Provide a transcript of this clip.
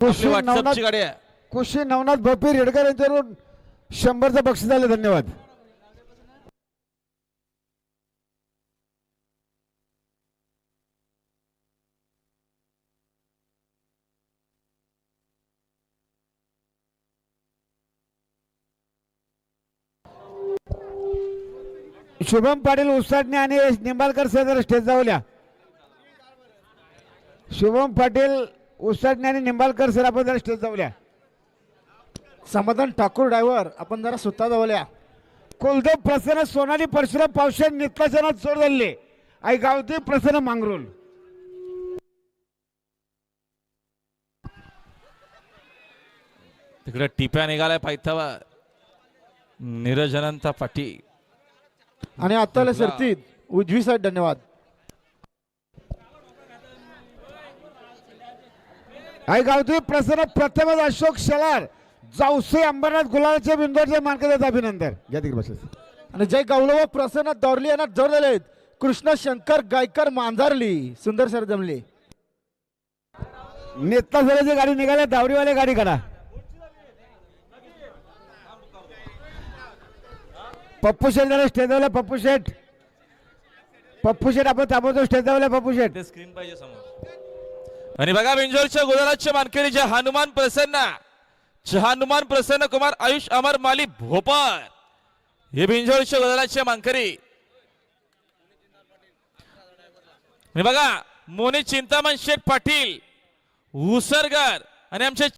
कुशी नवनाथ गाडी आहे. कुशी नवनाथ भपी रेडकर यांच्याकडून शंभरचं बक्षीस आले धन्यवाद. शुभम पाटील उसाटणे आणि निंबाळकर सर स्टेज जावल्या शुभम पाटील उसाटणे आणि निंबाळकर सर आपण जरा स्टेज जावल्या समाधान ठाकूर ड्रायव्हर आपण जरा सुद्धा जवळया कुलदेव प्रसन्न सोनाली परशुराम पावशे नित्याचनात चोर झाले आई गावते प्रसन्न मांगरोल. तिकडे टिप्या निघालाय पायथावा नीरज अनंता पाटील आणि आत्ताला सरतीत उजवी साईड धन्यवाद. आई गावते प्रसन्न प्रथमच अशोक शेलार जावसे अंबरनाथ गुलाबाच्या बिंदूचे मानकऱ्याचं अभिनंदन. घ्या तिकडे बसेल. आणि जय गावलो व प्रसन्न दौरली यांना जोर दिले कृष्ण शंकर गायकर मांजारली सुंदर सर जमले. नेता सराची गाडी निघाल्या दावरीवाले गाडी काढा पप्पू शेठ जरा स्टेज पप्पू शेठ. पप्पू शेठ आपण ताबडतोब स्टेज लावला पप्पू शेठ. ते स्क्रीन पाहिजे समोर. आणि बघा बिंजोरच्या गुजरातच्या मानकरी हनुमान प्रसन्न हनुमान प्रसन्न कुमार आयुष अमर माली भोपाळ. हे बिंजोळच्या गुजरातच्या मानकरी. बघा मोनी चिंतामण शेठ पाटील उसरगर आणि आमचे